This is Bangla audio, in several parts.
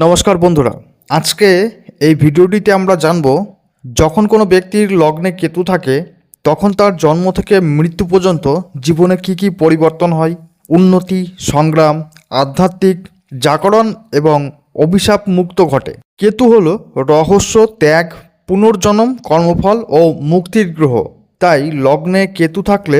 নমস্কার বন্ধুরা। আজকে এই ভিডিওটিতে আমরা জানব, যখন কোনো ব্যক্তির লগ্নে কেতু থাকে, তখন তার জন্ম থেকে মৃত্যু পর্যন্ত জীবনে কি কি পরিবর্তন হয়? উন্নতি, সংগ্রাম, আধ্যাত্মিক জাগরণ এবং অভিশাপ মুক্ত ঘটে। কেতু হলো রহস্য, ত্যাগ, পুনর্জন্ম, কর্মফল ও মুক্তির গ্রহ। তাই লগ্নে কেতু থাকলে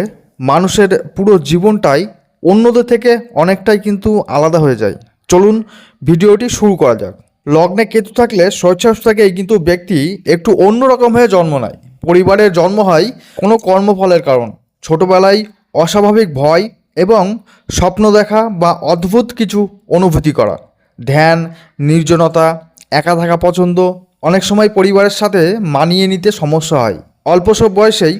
মানুষের পুরো জীবনটাই অন্যদের থেকে অনেকটাই কিন্তু আলাদা হয়ে যায়। চলুন ভিডিওটি শুরু করা যাক। লগ্নে কেতু থাকলে শৈশব থেকেই কিন্তু ব্যক্তি একটু অন্যরকম হয়ে জন্ম নেয়। পরিবারের জন্ম হয় কোনো কর্মফলের কারণ, ছোটবেলায় অস্বাভাবিক ভয় এবং স্বপ্ন দেখা বা অদ্ভুত কিছু অনুভূতি করা। ধ্যান, নির্জনতা, একা থাকা পছন্দ, অনেক সময় পরিবারের সাথে মানিয়ে নিতে সমস্যা হয়। অল্প সব বয়সেই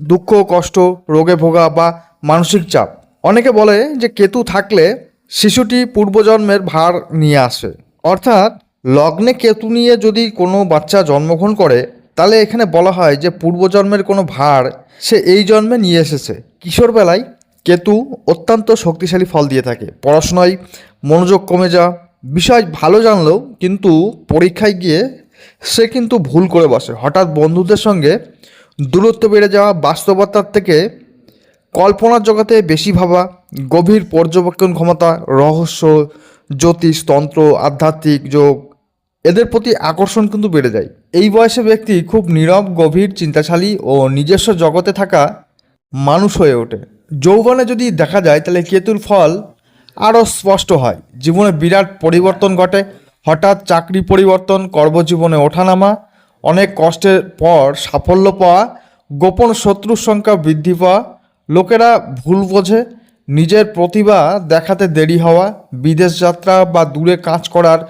দুঃখ, কষ্ট, রোগে ভোগা বা মানসিক চাপ। অনেকে বলে যে কেতু থাকলে শিশুটি পূর্বজন্মের ভার নিয়ে আসে। অর্থাৎ লগ্নে কেতু নিয়ে যদি কোনো বাচ্চা জন্মগ্রহণ করে, তাহলে এখানে বলা হয় যে পূর্বজন্মের কোনো ভার সে এই জন্মে নিয়ে এসেছে। কিশোরবেলায় কেতু অত্যন্ত শক্তিশালী ফল দিয়ে থাকে। পড়াশোনায় মনোযোগ কমে যাওয়া, বিষয় ভালো জানলেও কিন্তু পরীক্ষায় গিয়ে সে কিন্তু ভুল করে বসে। হঠাৎ বন্ধুদের সঙ্গে দূরত্ব বেড়ে যাওয়া, বাস্তবতার থেকে কল্পনার জগতে বেশি ভাবা, গভীর পর্যবেক্ষণ ক্ষমতা, রহস্য, জ্যোতিষ, তন্ত্র, আধ্যাত্মিক যোগ, এদের প্রতি আকর্ষণ কিন্তু বেড়ে যায়। এই বয়সে ব্যক্তি খুব নীরব, গভীর, চিন্তাশালী ও নিজস্ব জগতে থাকা মানুষ হয়ে ওঠে। যৌবনে যদি দেখা যায়, তাহলে কেতুর ফল আরও স্পষ্ট হয়। জীবনে বিরাট পরিবর্তন ঘটে। হঠাৎ চাকরি পরিবর্তন, কর্মজীবনে ওঠানামা, অনেক কষ্টের পর সাফল্য পাওয়া, গোপন শত্রুর সংখ্যা বৃদ্ধি পাওয়া লোকেরা ভুল বোঝে, নিজের প্রতিভা দেখাতে দেরি হওয়া, বিদেশ যাত্রা বা দূরে কাজ করার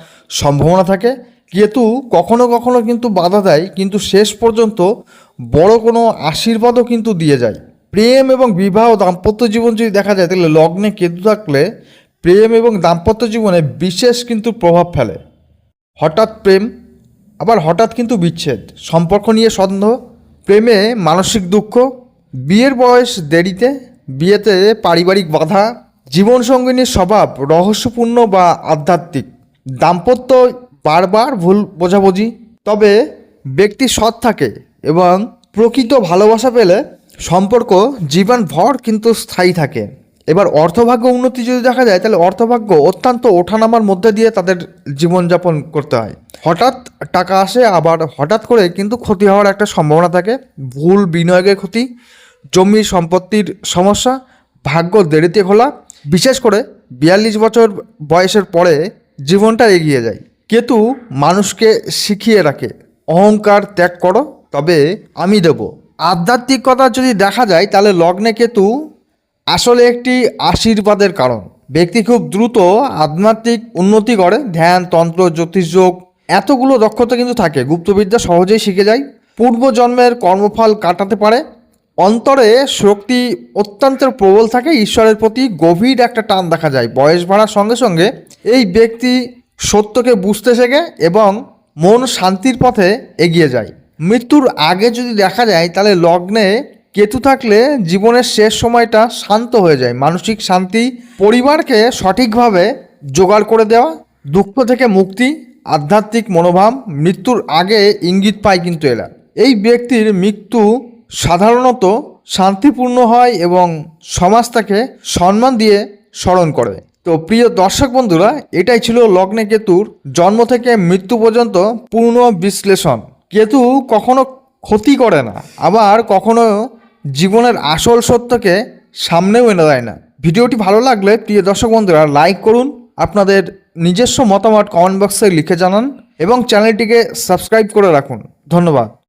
সম্ভাবনা থাকে। কেতু কখনো কখনো কিন্তু বাধা দেয়, কিন্তু শেষ পর্যন্ত বড় কোনো আশীর্বাদও কিন্তু দিয়ে যায়। প্রেম এবং বিবাহ দাম্পত্য জীবন যদি দেখা যায়, তাহলে লগ্নে কেতু থাকলে প্রেম এবং দাম্পত্য জীবনে বিশেষ কিন্তু প্রভাব ফেলে। হঠাৎ প্রেম, আবার হঠাৎ কিন্তু বিচ্ছেদ। সম্পর্ক নিয়ে সন্দেহ, প্রেমে মানসিক দুঃখ বিয়ের বয়স দেরিতে, বিয়েতে পারিবারিক বাধা জীবনসঙ্গিনীর স্বভাব রহস্যপূর্ণ বা আধ্যাত্মিক। দাম্পত্য বারবার ভুল বোঝাবুঝি। তবে ব্যক্তি সৎ থাকে এবং প্রকৃত ভালোবাসা পেলে সম্পর্ক জীবনভর কিন্তু স্থায়ী থাকে। এবার অর্থভাগ্য উন্নতি যদি দেখা যায়, তাহলে অর্থভাগ্য অত্যন্ত ওঠানামার মধ্যে দিয়ে তাদের জীবনযাপন করতে হয়। হঠাৎ টাকা আসে, আবার হঠাৎ করে কিন্তু ক্ষতি হওয়ার একটা সম্ভাবনা থাকে। ভুল বিনিয়োগের ক্ষতি জমি সম্পত্তির সমস্যা, ভাগ্য দেরিতে খোলা, বিশেষ করে বিয়াল্লিশ বছর বয়সের পরে জীবনটা এগিয়ে যায়। কেতু মানুষকে শিখিয়ে রাখে, অহংকার ত্যাগ করো, তবে আমি দেব। আধ্যাত্মিকতা যদি দেখা যায়, তাহলে লগ্নে কেতু আসলে একটি আশীর্বাদের কারণ। ব্যক্তি খুব দ্রুত আধ্যাত্মিক উন্নতি করে, ধ্যান, তন্ত্র জ্যোতিষযোগ এতগুলো দক্ষতা কিন্তু থাকে। গুপ্তবিদ্যা সহজেই শিখে যায়। পূর্বজন্মের কর্মফল কাটাতে পারে অন্তরে শক্তি অত্যন্ত প্রবল থাকে, ঈশ্বরের প্রতি গভীর একটা টান দেখা যায়। বয়স বাড়ার সঙ্গে সঙ্গে এই ব্যক্তি সত্যকে বুঝতে শেখে এবং মন শান্তির পথে এগিয়ে যায়। মৃত্যুর আগে যদি দেখা যায়, তাহলে লগ্নে কেতু থাকলে জীবনের শেষ সময়টা শান্ত হয়ে যায়। মানসিক শান্তি, পরিবারকে সঠিকভাবে জোগাড় করে দেওয়া, দুঃখ থেকে মুক্তি, আধ্যাত্মিক মনোভাব, মৃত্যুর আগে ইঙ্গিত পায় কিন্তু এরা। এই ব্যক্তির মৃত্যু সাধারণত শান্তিপূর্ণ হয় এবং সমাজ তাকে সম্মান দিয়ে স্মরণ করে। তো প্রিয় দর্শক বন্ধুরা, এটাই ছিল লগ্নে কেতুর জন্ম থেকে মৃত্যু পর্যন্ত পূর্ণ বিশ্লেষণ। কেতু কখনো ক্ষতি করে না, আবার কখনো জীবনের আসল সত্যকে সামনেও এনে দেয় না। ভিডিওটি ভালো লাগলে প্রিয় দর্শক বন্ধুরা, লাইক করুন, আপনাদের নিজস্ব মতামত কমেন্ট বক্সে লিখে জানান এবং চ্যানেলটিকে সাবস্ক্রাইব করে রাখুন। ধন্যবাদ।